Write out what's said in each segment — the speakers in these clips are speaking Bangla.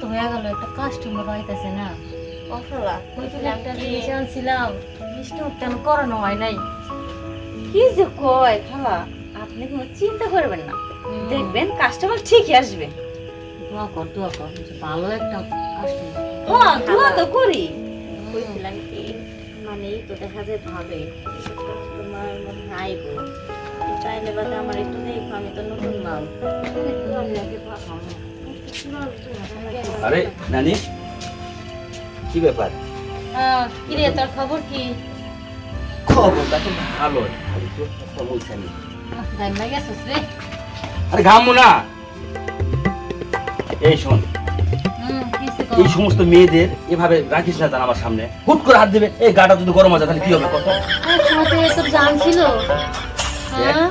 তো হয়ে গেল একটা কাস্টমার আইতাছে না। একটা জিনিস আনছিলাম মিষ্টি মুখ কেন করানো হয় নাই। কি যে কয় খালা আপনি কোনো চিন্তা করবেন না। দেখবেন কাস্টমার ঠিকই আসবে। দোয়া কর দোয়া কর ভালো একটা কাস্টমার হ্যাঁ দোয়া তো করি। কি মানে এই তো দেখা যায় ভাবে মানে আইব চাইলে বাদে আমার একটু দেখো আমি তো নতুন মাল। আরে নানি? কি ব্যাপার? কি রে তোর খবর কি? খবরটা তো ভালো। সমস্যা নেই আরে ঘামু না। এই শোন এই সমস্ত মেয়েদের এভাবে রাখিস না জান আমার সামনে। হুট করে হাত দেবে। এই গাটা যদি গরম আছে তাহলে কি হবে কত এসব জানছিল হ্যাঁ?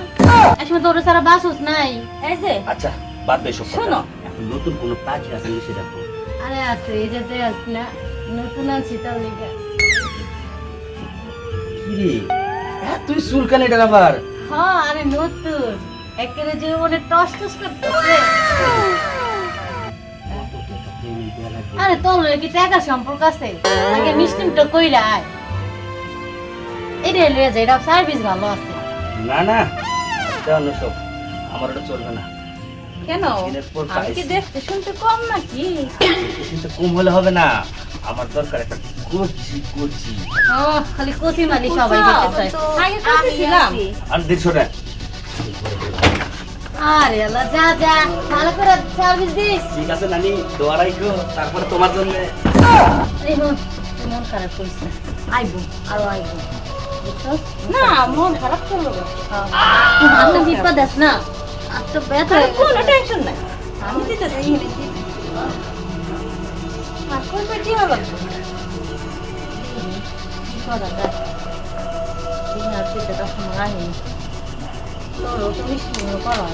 একসময় তোর সারা বাসুস নাই। এই যে। আচ্ছা। বাদ দে সব। শোনো। এখন নতুন কোনো পাখি আছে নাকি সেটা বল। আরে আছে এই যেতে আস না। নতুন আছি তার লিগা কি রে হ্যাঁ তুই এটা আবার। হ্যাঁ আরে নতুন। একেবারে যে মনে টস টস করতেছে। আরে তোর কি টাকা সম্পর্ক আছে? আগে মিষ্টি তো কইরা আয়। এটা লয়ে এটা সার্ভিস ভালো আছে। না না এটা অন্য সব। আমার ওটা চলবে না। কেন? আমি কি দেখতে শুনতে কম নাকি? কিন্তু কম হলে হবে না। আমার দরকার একটা কচি কচি। ও খালি কচি মালি সবাই দেখতে চায়। আগে করতেছিলাম আর দেড়শো টাকা আরে আল্লাহ যা যা। ভালো করে সার্ভিস দিস। ঠিক আছে নানি দোয়া রাখো তারপরে তোমার জন্য। এই মন খারাপ করিস না। আইবো আরও আইবো। না মন খারাপ করল না। বিপদ আছে না। আত্ম ব্যথা কোনো টেনশন নাই। আমি দিতেছি। আর কোন পেটি হবে? বিপদ দিন আর পেটে কাস্টমার আইনি তো মিষ্টি করা